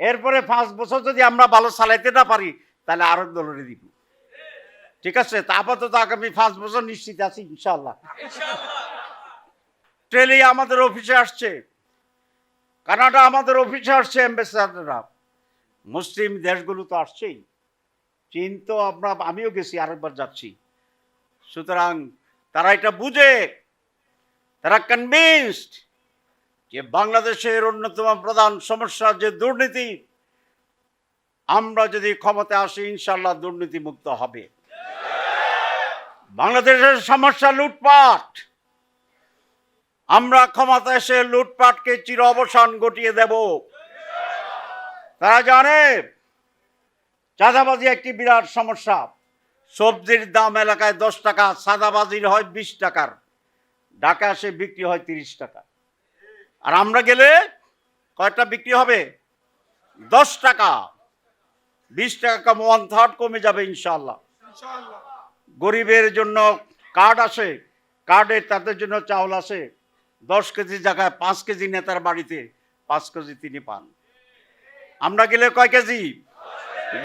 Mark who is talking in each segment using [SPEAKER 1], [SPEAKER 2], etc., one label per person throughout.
[SPEAKER 1] এরপরে পাঁচ বছর যদি আমরা ভালো চালাইতে না পারি তাহলে আরও দলরে দিব। ঠিক আছে? তা আপাতত আগামী পাঁচ বছর নিশ্চিত আছি ইনশাল্লাহ ট্রেলি আমাদের অফিসে আসছে। কানাডা আমাদের অফিসে আসছে অ্যাম্বাসেডাররা। মুসলিম দেশগুলো তো আসছেই। চীন তো আমরা আমিও গেছি আরেকবার যাচ্ছি। সুতরাং তারা এটা বুঝে তারা কনভিনসড যে বাংলাদেশের অন্যতম প্রধান সমস্যা যে দুর্নীতি, আমরা যদি ক্ষমতায় আসি ইনশাল্লাহ দুর্নীতি মুক্ত হবে। বাংলাদেশের সমস্যা লুটপাট। আমরা ক্ষমতা এসে লুটপাটকে চির অবসান ঘটিয়ে দেব। তারা জানে, চাঁদাবাজি একটি বিরাট সমস্যা। সবজির দাম এলাকায় দশ টাকা সাদাবাজির হয় বিশ টাকার। ঢাকা এসে বিক্রি হয় তিরিশ টাকা। আর আমরা গেলে কয়টা বিক্রি হবে? দশ টাকা। বিশ টাকা ওয়ান থার্ড কমে যাবে ইনশাল্লাহ গরিবের জন্য কার্ড আসে। কার্ডে তাদের জন্য চাউল আসে। দশ কেজি জায়গায় পাঁচ কেজি নেতার বাড়িতে পাঁচ কেজি তিনি পান। আমরা গেলে কয় কেজি?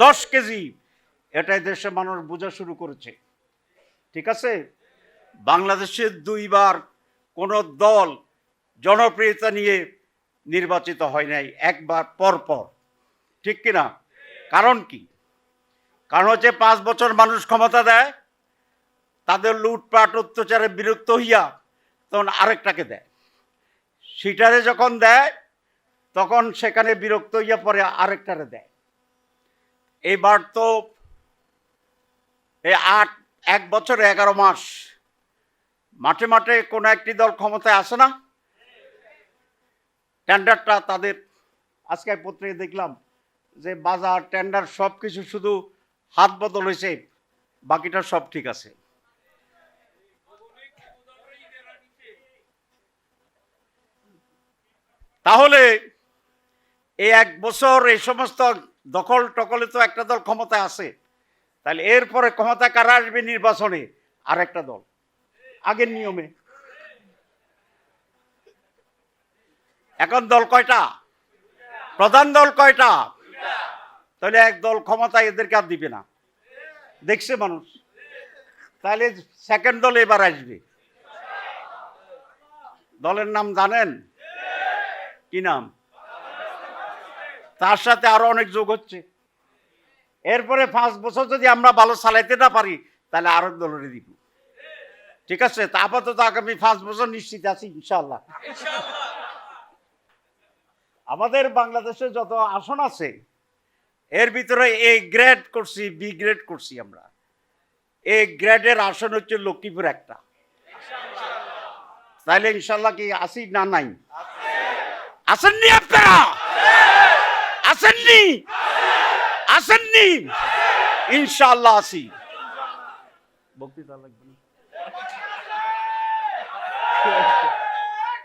[SPEAKER 1] দশ কেজি। এটাই দেশে মানুষ বোঝা শুরু করেছে। ঠিক আছে? বাংলাদেশে দুইবার কোনো দল জনপ্রিয়তা নিয়ে নির্বাচিত হয় নাই একবার পর পর ঠিক কিনা কারণ কি? কারণ হচ্ছে পাঁচ বছর মানুষ ক্ষমতা দেয়, তাদের লুটপাট, অত্যাচারে বিরক্ত হইয়া তখন আরেকটাকে দেয়। সিটারে যখন দেয়, তখন সেখানে বিরক্ত হইয়া পরে আরেকটারে দেয়। এবার তো এই আট, এক বছর এগারো মাস, মাঠে মাঠে কোনো একটি দল ক্ষমতায় আসে না। টেন্ডারটা তাদের আজকে পত্রিকা দেখলাম যে বাজার টেন্ডার সব কিছু শুধু হাত বদল হয়েছে, বাকিটা সব ঠিক আছে। তাহলে এই এক বছর এই সমস্ত দখল টকলে তো একটা দল ক্ষমতায় আছে। তাহলে এরপরে ক্ষমতা কারা আসবে নির্বাচনে? আর একটা দল। আগের নিয়মে। এখন দল কয়টা? প্রধান দল কয়টা? তাহলে এক দল ক্ষমতা এদেরকে আর দিবে না। দেখছে মানুষ। তাহলে সেকেন্ড দল এবার আসবে। দলের নাম জানেন? কি নাম? তার সাথে আরও অনেক যোগ হচ্ছে। এরপরে পাঁচ বছর যদি আমরা ভালো চালাইতে না পারি, তাহলে আরও দলের দিব। ঠিক আছে? তা আপাতত আগামী পাঁচ বছর নিশ্চিত আছি ইনশাল্লাহ আমাদের বাংলাদেশে যত আসন আছে, এর ভিতরে এ গ্রেড করছি বি গ্রেড করছি আমরা। এ গ্রেডের আসন হচ্ছে লক্ষ্মীপুর একটা। তাইলে ইনশাল্লাহ কি আসি না নাই? আসেননি আপনারা? আসেননি আসেননি ইনশাল্লাহ আসি বক্তৃতা লাগবে না।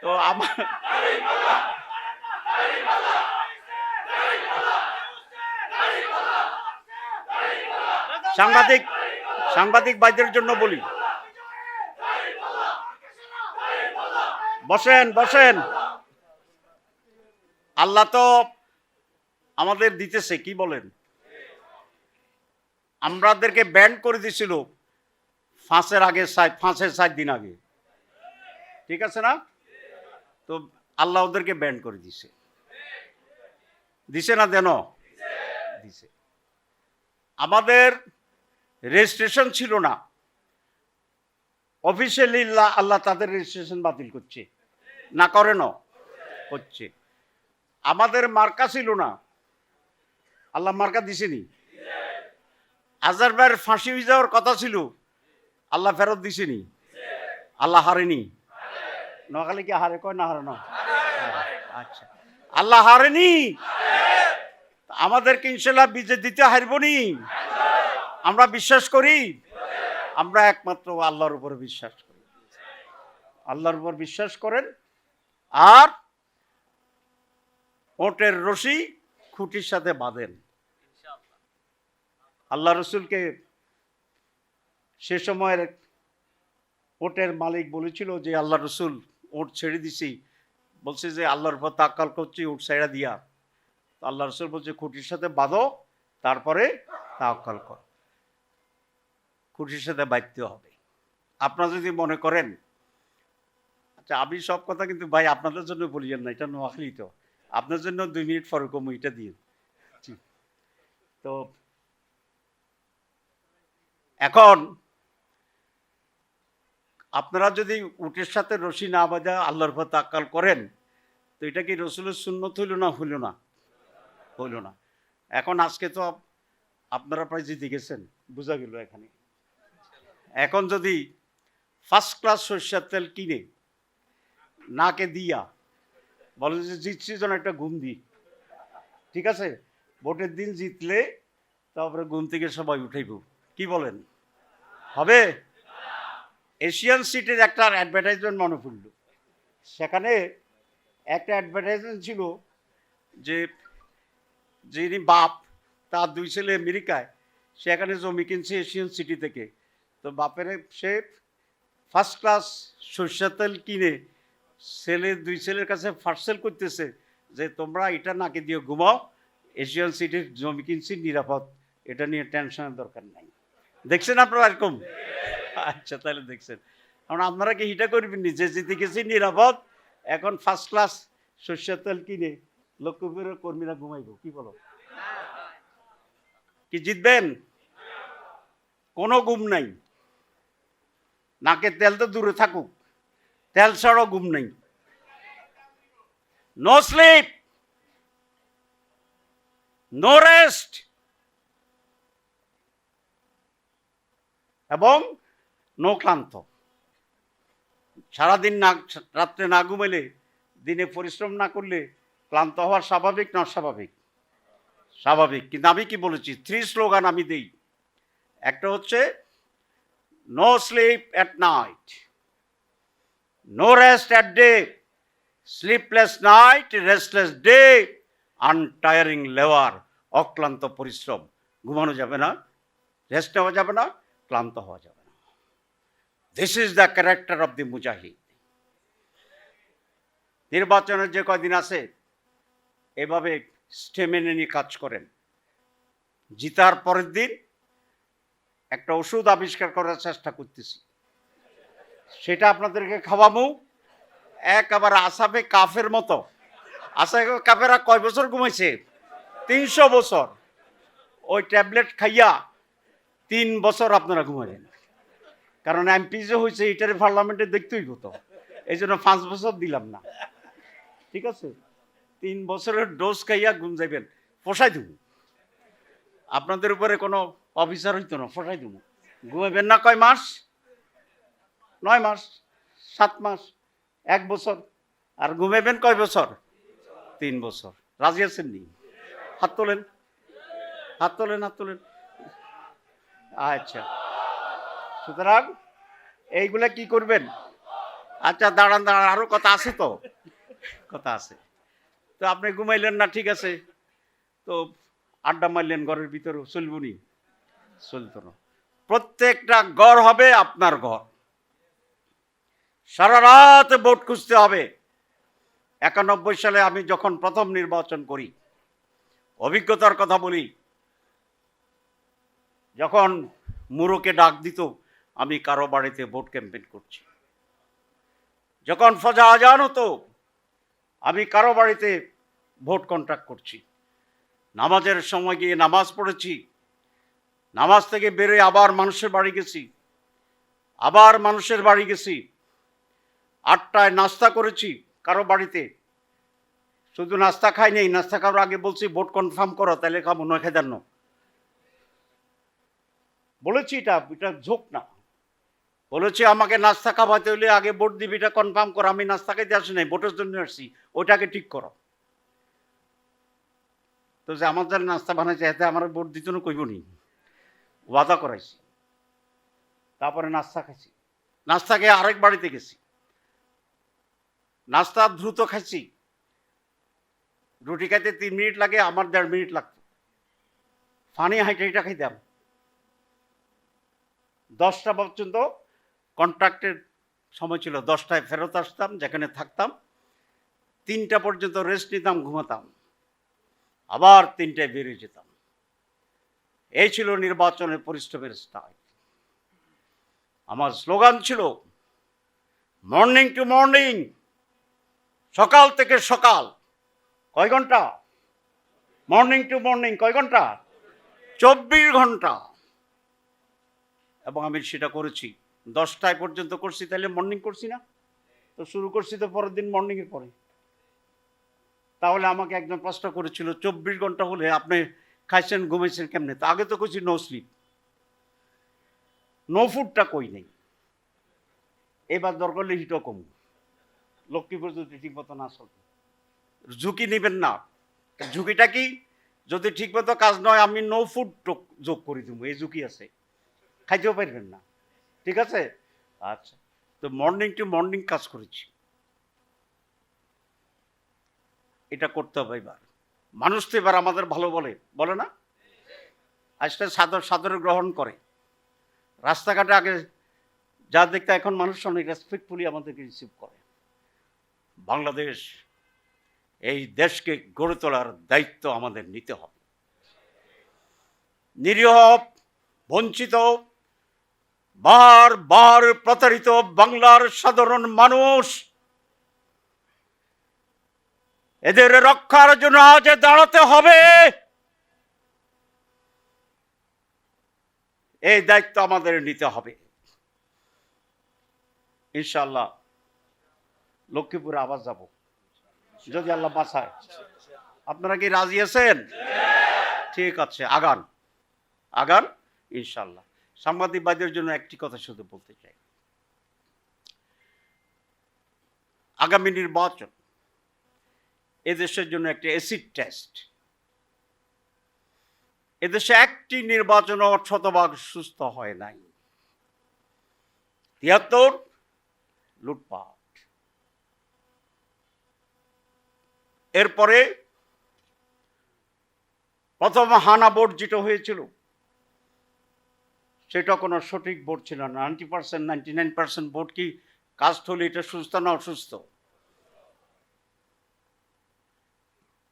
[SPEAKER 1] তো আমার সাংবাদিক সাংবাদিক ভাইদের জন্য বলি। বসেন বসেন। আল্লাহ তো আমাদের দিতেছে, কি বলেন? আমাদেরকে ব্যান করে দিছিল ফাঁসের আগে ফাঁসের সাত দিন আগে। ঠিক আছে না? তো আল্লাহ ওদেরকে ব্যান করে দিছে। দিছে না দেন? দিছে। আমাদের রেজিস্ট্রেশন ছিল না। অফিসিয়ালি আল্লাহ তাদের রেজিস্ট্রেশন বাতিল করছে। না করে না? হচ্ছে আমাদের মার্কা ছিল না। আল্লাহ মার্কা দিছেনি। আজার ভাইয়ের ফাঁসি হয়ে যাওয়ার কথা ছিল। আল্লাহ ফেরত দিছেনি। আল্লাহ হারেনি। নোয়াখালী কি হারে কয় না হারে না? আচ্ছা। আল্লাহ হারেনি। আমাদেরকে ইনশাল্লাহ বিজয় দিতে হারবনি। আমরা বিশ্বাস করি, আমরা একমাত্র আল্লাহর উপর বিশ্বাস করি। আল্লাহর উপর বিশ্বাস করেন, আর ওটের রশি খুঁটির সাথে বাঁধেন। আল্লাহ রসুলকে সে সময়ের ওটের মালিক বলেছিল যে, আল্লাহ রসুল, ওট ছেড়ে দিছি। বলছে যে, আল্লাহর উপর তাকাল করছি উঠ ছেড়ে দিয়া। আল্লাহ রসুল বলছে, খুঁটির সাথে বাঁধো, তারপরে তাওকাল কর। খুঁটির সাথে বাঁধতে হবে। আপনারা যদি মনে করেন আচ্ছা আমি সব কথা কিন্তু ভাই আপনাদের জন্য বলিয়েন না, এটা নোয়াখালী তো। আপনার জন্য দুই মিনিট পরে কম এটা দিয়ে তো এখন আপনারা যদি উটের সাথে রশি না বাঁধা আল্লাহর পর তাক্কাল করেন, তো এটা কি রসুলের শূন্য হইল না হইল না? হইল না। এখন আজকে তো আপনারা প্রায় জিতে গেছেন বোঝা গেল এখানে। এখন যদি ফার্স্ট ক্লাস সর্ষের তেল কিনে, নাকে দিয়া বলে যে জিতছি যেন একটা ঘুম দিই ঠিক আছে? ভোটের দিন জিতলে তারপরে ঘুম থেকে সবাই উঠাইব। কি বলেন? হবে? এশিয়ান সিটির একটা অ্যাডভার্টাইজমেন্ট মনে পড়ল। সেখানে একটা অ্যাডভার্টাইজমেন্ট ছিল যে যিনি বাপ, তার দুই ছেলে আমেরিকায় সে এখানে জমি কিনছে এশিয়ান সিটি থেকে। তো বাপের সে ফার্স্ট ক্লাস সর্ষের তেল কিনে ছেলে, দুই ছেলের কাছে পার্সেল করতেছে যে, তোমরা এটা নাকি দিয়ে ঘুমাও, এশিয়ান সিটির জমি কিনছি, নিরাপদ। এটা নিয়ে টেনশনের দরকার নাই। দেখছেন আপনারা এরকম? আচ্ছা তাহলে দেখছেন। কারণ আপনারা কি হিটা করবেন? যে জিতে গেছি, নিরাপদ। এখন ফার্স্ট ক্লাস সর্ষের তেল কিনে লক্ষ্মীপুরের কর্মীরা ঘুমাইব, কি বলো? কি জিতবেন? কোনো গুম নাই। নাকে তেল তো দূরে থাকুক, তেল ছাড়াও ঘুম নেই। নো স্লিপ নো রেস্ট এবং নো ক্লান্ত। সারাদিন না, রাত্রে না ঘুমাইলে, দিনে পরিশ্রম না করলে ক্লান্ত হওয়ার স্বাভাবিক না স্বাভাবিক স্বাভাবিক। কিন্তু আমি কি বলেছি? থ্রি স্লোগান আমি দেই। একটা হচ্ছে no sleep at night no rest at day sleepless night restless day untiring লেওয়ার অক্লান্ত পরিশ্রম। ঘুমানো যাবে না রেস্ট নেওয়া যাবে না, ক্লান্ত হওয়া যাবে না। This is the character of the mujahid নির্বাচনের যে কদিন আছে এভাবে স্টেমেনে নিয়ে কাজ করেন। জিতার পরের দিন একটা ওষুধ আবিষ্কার করার চেষ্টা করতেছি। সেটা আপনাদেরকে খাওয়ামু একেবারে আসাবে কাফের মতো। আসাবে কাফেরা কয় বছর ঘুমাইছে? তিনশো বছর। ওই ট্যাবলেট খাইয়া তিন বছর আপনারা ঘুমাইলেন। কারণ এমপি যে হয়েছে, এটারে পার্লামেন্টে দেখতেই হতো এই জন্য পাঁচ বছর দিলাম না। ঠিক আছে? তিন বছরের ডোজ খাইয়া ঘুম যাইবেন পোষাই দিব। আপনাদের উপরে কোনো অফিসার হইতো না পোষাই দিব। ঘুমাইবেন না কয় মাস? নয় মাস? সাত মাস? এক বছর? আর ঘুমাইবেন কয় বছর? তিন বছর। রাজি আছেন নি? হাত তোলেন। হাত তোলেন হাত তোলেন। আচ্ছা। সুতরাং এইগুলা কি করবেন? আচ্ছা দাঁড়ান দাঁড়ান, আরও কথা আছে তো? কথা আছে। তো আপনি ঘুমাইলেন না, ঠিক আছে। তো আড্ডা মারলেন ঘরের ভিতরে চলবো নি? চলতো না। প্রত্যেকটা ঘর হবে আপনার ঘর। সারা রাত ভোট খুঁজতে হবে। একানব্বই সালে আমি যখন প্রথম নির্বাচন করি, অভিজ্ঞতার কথা বলি, যখন মুরোকে ডাক দিত, আমি কারও বাড়িতে ভোট ক্যাম্পেন করছি। যখন ফজা আজান হতো আমি কারও বাড়িতে ভোট কন্ট্রাক্ট করছি। নামাজের সময় গিয়ে নামাজ পড়েছি। নামাজ থেকে বেরোয় আবার মানুষের বাড়ি গেছি। আবার মানুষের বাড়ি গেছি। আটটায় নাস্তা করেছি কারও বাড়িতে। শুধু নাস্তা খাই নেই, নাস্তা খাওয়ার আগে বলছি, ভোট কনফার্ম করো, তাহলে খাব, নয় খেদার বলেছি এটা এটা ঝোঁক না। বলেছি, আমাকে নাস্তা খাওয়াতে হলে আগে ভোট দিবি, এটা কনফার্ম করো, আমি নাস্তা খাইতে আসি নাই, ভোটের জন্য আসছি, ওইটাকে ঠিক করো। তো যে আমার যারা নাস্তা বানাইছে, এতে আমার ভোট দিত না কইব নি। ওয়াদা করাইছি। তারপরে নাস্তা খাইছি। নাস্তা খেয়ে আরেক বাড়িতে গেছি। নাস্তা দ্রুত খাইছি। রুটি খাইতে তিন মিনিট লাগে, আমার দেড় মিনিট লাগতো। ফানি হাইটাইটা খাইতাম। দশটা পর্যন্ত কন্ট্রাক্টের সময় ছিল দশটায় ফেরত আসতাম, যেখানে থাকতাম। তিনটা পর্যন্ত রেস্ট নিতাম, ঘুমাতাম। আবার তিনটায় বেরিয়ে যেতাম। এই ছিল নির্বাচনের পরিশ্রমের স্টাইল আমার স্লোগান ছিল মর্নিং টু মর্নিং সকাল থেকে সকাল। কয় ঘণ্টা? মর্নিং টু মর্নিং কয় ঘণ্টা? চব্বিশ ঘণ্টা। এবং আমি সেটা করেছি। দশটায় পর্যন্ত করছি, তাহলে মর্নিং করছি না? তো শুরু করছি তো পরের দিন মর্নিংয়ের পরে। তাহলে আমাকে একজন প্রশ্ন করেছিল, চব্বিশ ঘণ্টা হলে আপনি খাইছেন, ঘুমাইছেন কেমনে? তো আগে তো করছি নো স্লিপ নো ফুডটা কই নেই। এবার দরকার হিটও কম লক্ষ্মীপুর যদি ঠিক মতো না চলবে ঝুঁকি নেবেন না। ঝুঁকিটা কি? যদি ঠিক মতো কাজ নয়, আমি নো ফুড যোগ করে দেবো। এই ঝুঁকি আছে। খাইতেও পারবেন না। ঠিক আছে? আচ্ছা। তো মর্নিং টু মর্নিং কাজ করেছি। এটা করতে হবে এবার। মানুষ তো এবার আমাদের ভালো বলে বলে না? আজকে সাদর, সাদরে গ্রহণ করে। রাস্তাঘাটে আগে যা দেখতে এখন মানুষ অনেক রেসপেক্টফুলি আমাদেরকে রিসিভ করে। বাংলাদেশ, এই দেশকে গড়ে তোলার দায়িত্ব আমাদের নিতে হবে। নিরীহ, বঞ্চিত বার বার প্রতারিত বাংলার সাধারণ মানুষ। এদের রক্ষার জন্য আজ দাঁড়াতে হবে। এই দায়িত্ব আমাদের নিতে হবে। ইনশাল্লাহ লক্ষ্মীপুরে আবার যাব। যদি আল্লাহ বাঁচায়। আপনারা কি রাজি আছেন? ঠিক আছে আগান। আগান ইনশাল্লাহ সাংবাদিকবাদের জন্য একটি কথা শুধু বলতে চাই। আগামী নির্বাচন এদেশের জন্য একটি অ্যাসিড টেস্ট এদেশে একটি নির্বাচন শতভাগ সুস্থ হয় নাই। তিয়াত্তর, লুটপাট। এরপরে প্রথম হানা ভোট যেটা হয়েছিল। সেটা কোনো সঠিক ভোট ছিল না। Ninety percent, ninety nine percent vote কি কাস্ট হলে এটা সুস্থ না অসুস্থ?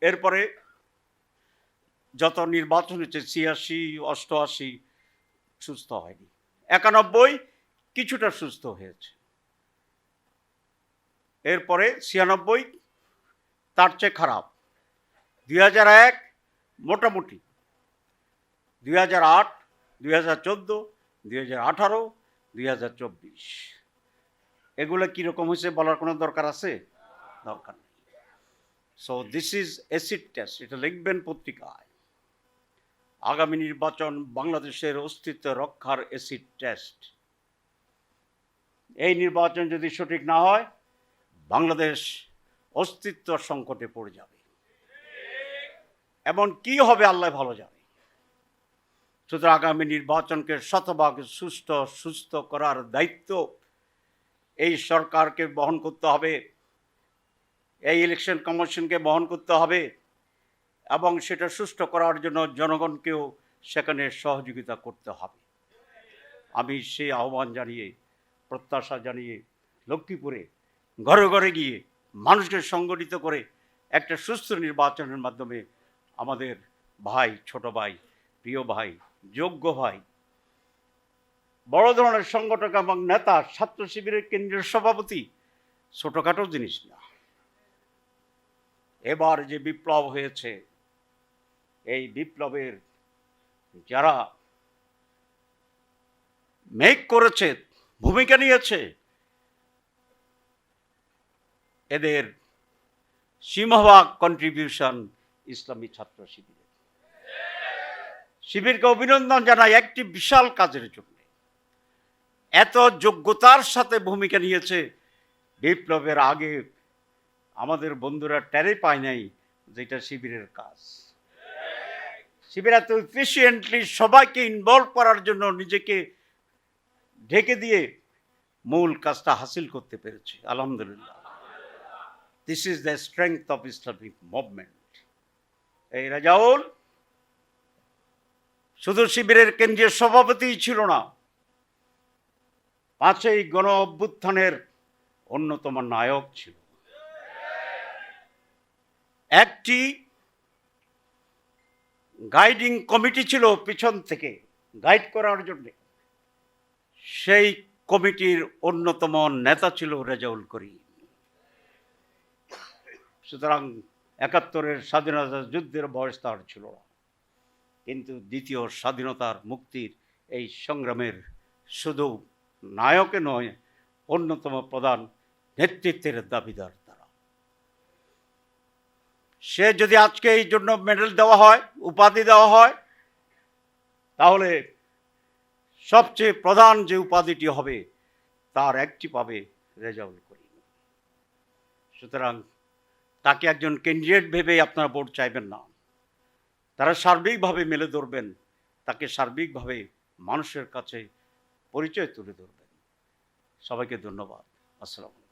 [SPEAKER 1] এরপরে যত নির্বাচন হয়েছে, ছিয়াশি, অষ্টআশি, সুস্থ হয়নি। একানব্বই কিছুটা সুস্থ হয়েছে। এরপরে ছিয়ানব্বই, তার চেয়ে খারাপ। দুই হাজার এক, মোটামুটি। দুই হাজার আট দুই হাজার চোদ্দ, দুই হাজার আঠারো, দুই হাজার চব্বিশ। এগুলো কীরকম হয়েছে বলার কোনো দরকার আছে? দরকার নেই। So this is acid test এটা লিখবেন পত্রিকায়। আগামী নির্বাচন বাংলাদেশের অস্তিত্ব রক্ষার অ্যাসিড টেস্ট এই নির্বাচন যদি সঠিক না হয়, বাংলাদেশ অস্তিত্ব সংকটে পড়ে যাবে। এমন কি হবে আল্লাহ ভালো জানে। সুতরাং আগামী নির্বাচনকে শতভাগ সুস্থ সুস্থ করার দায়িত্ব এই সরকারকে বহন করতে হবে। এই ইলেকশন কমিশনকে বহন করতে হবে এবং সেটা সুষ্ঠু করার জন্য জনগণকেও সেখানে সহযোগিতা করতে হবে। আমি সেই আহ্বান জানিয়ে, প্রত্যাশা জানিয়ে লক্ষ্মীপুরে ঘরে ঘরে গিয়ে মানুষকে সংগঠিত করে একটা সুস্থ নির্বাচনের মাধ্যমে আমাদের ভাই, ছোট ভাই, প্রিয় ভাই যোগ্য ভাই বড় ধরনের সংগঠক এবং নেতা, ছাত্র শিবিরের কেন্দ্রীয় সভাপতি, ছোটখাটো জিনিস না। এবার যে বিপ্লব হয়েছে, এই বিপ্লবের যারা মেক করেছে, ভূমিকা নিয়েছে, এদের সিংহভাগ কন্ট্রিবিউশন ইসলামী ছাত্র শিবিরের শিবিরকে অভিনন্দন জানাই একটি বিশাল কাজের জন্য। এত যোগ্যতার সাথে ভূমিকা নিয়েছে বিপ্লবের আগে আমাদের বন্ধুরা টেরে পায় নাই যেটা শিবিরের কাজ। শিবির এত এফিসিয়েন্টলি সবাইকে ইনভলভ করার জন্য নিজেকে ঢেকে দিয়ে মূল কাজটা হাসিল করতে পেরেছে, আলহামদুলিল্লাহ। This is the strength of Islamic movement এই রাজাউল শুধু শিবিরের কেন্দ্রীয় সভাপতিই ছিল না। পাঁচই গণ অভ্যুত্থানের অন্যতম নায়ক ছিল। একটি গাইডিং কমিটি ছিল পিছন থেকে গাইড করার জন্যে। সেই কমিটির অন্যতম নেতা ছিল রেজাউল করিম। সুতরাং একাত্তরের স্বাধীনতা যুদ্ধের বয়স তার ছিল না। কিন্তু দ্বিতীয় স্বাধীনতার মুক্তির এই সংগ্রামের শুধু নায়কে নয়, অন্যতম প্রধান নেতৃত্বের দাবিদার তারা। সে যদি আজকে এই জন্য মেডেল দেওয়া হয়, উপাধি দেওয়া হয়, তাহলে সবচেয়ে প্রধান যে উপাধিটি হবে, তার একটি পাবে রেজাউল করিম। সুতরাং তাকে একজন ক্যান্ডিডেট ভেবে আপনারা ভোট চাইবেন না। তারা সার্বিকভাবে মেলে ধরবেন তাকে সার্বিকভাবে মানুষের কাছে পরিচয় তুলে ধরবেন। সবাইকে ধন্যবাদ। আসসালাম